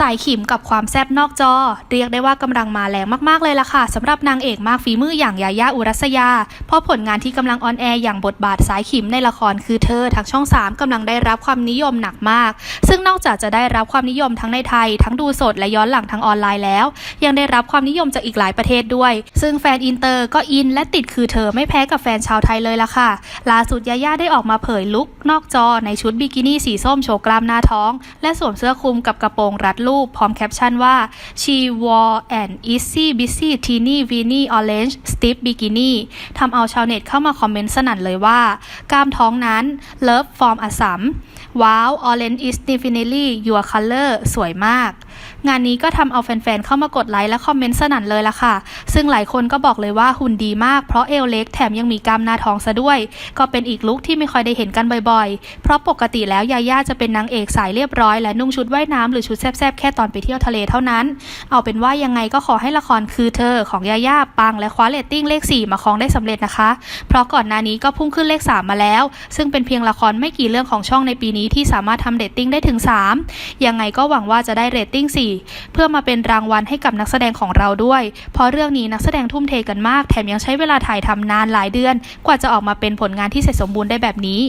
สายขิมกับความแซบนอกจอ เรียกได้ว่ากำลังมาแรงมากๆเลยล่ะค่ะสำหรับนางเอกมากฝีมืออย่างยายาอุรัสยา เพราะผลงานที่กำลังออนแอร์อย่างบทบาทสายขิมในละครคือเธอทางช่อง 3กำลังได้รับความนิยมหนักมาก ซึ่งนอกจากจะได้รับความนิยมทั้งในไทย ทั้งดูสดและย้อนหลังทางออนไลน์แล้ว ยังได้รับความนิยมจากอีกหลายประเทศด้วย ซึ่งแฟนอินเตอร์ก็อินและติดคือเธอไม่แพ้กับแฟนชาวไทยเลยล่ะค่ะล่าสุดยาย่าได้ออกมาเผยลุคนอกจอในชุดบิกินี่สีส้มโชว์กล้ามหน้าท้อง และสวมเสื้อคลุมกับกระโปรงรัดรูปพร้อมแคปชั่นว่า she wore an easy busy teeny weeny orange stiff bikini ทำเอาชาวเน็ตเข้ามาคอมเมนต์สนั่นเลยว่า กล้ามท้องนั้น love form อสัมว้าว orange is definitely your color สวยมาก งานนี้ก็ทำเอาแฟนๆเข้ามากดไลค์และคอมเมนต์สนั่นเลยล่ะค่ะ ซึ่งหลายคนก็บอกเลยว่าหุ่นดีมากเพราะเอวเล็กแถมยังมีกล้ามหน้าท้องซะด้วย ก็เป็นอีกลุคที่ไม่ค่อยได้เห็นกันบ่อยๆ เพราะปกติแล้วยาย่าจะเป็นนางเอกสายเรียบร้อยและนุ่งชุดว่ายน้ำหรือชุดแซบๆแค่ตอนไปเที่ยวทะเลเท่านั้น เอาเป็นว่ายังไงก็ขอให้ละครคือเธอของยาย่าปังและคว้าเรตติ้งเลข 4 มาครองได้สำเร็จนะคะ เพราะก่อนหน้านี้ก็พุ่งขึ้นเลข 3 มาแล้ว ซึ่งเป็นเพียงละครไม่กี่เรื่องของช่องในปีนี้ที่สามารถทำเรตติ้งได้ถึง 3 ยังไงก็หวังว่าจะได้เรตติ้ง4 เพื่อมาเป็นรางวัลให้กับนักแสดงของเราด้วย เพราะเรื่องนี้นักแสดงทุ่มเทกันมาก แถมยังใช้เวลาถ่ายทำนานหลายเดือน กว่าจะออกมาเป็นผลงานที่เสร็จสมบูรณ์ได้แบบนี้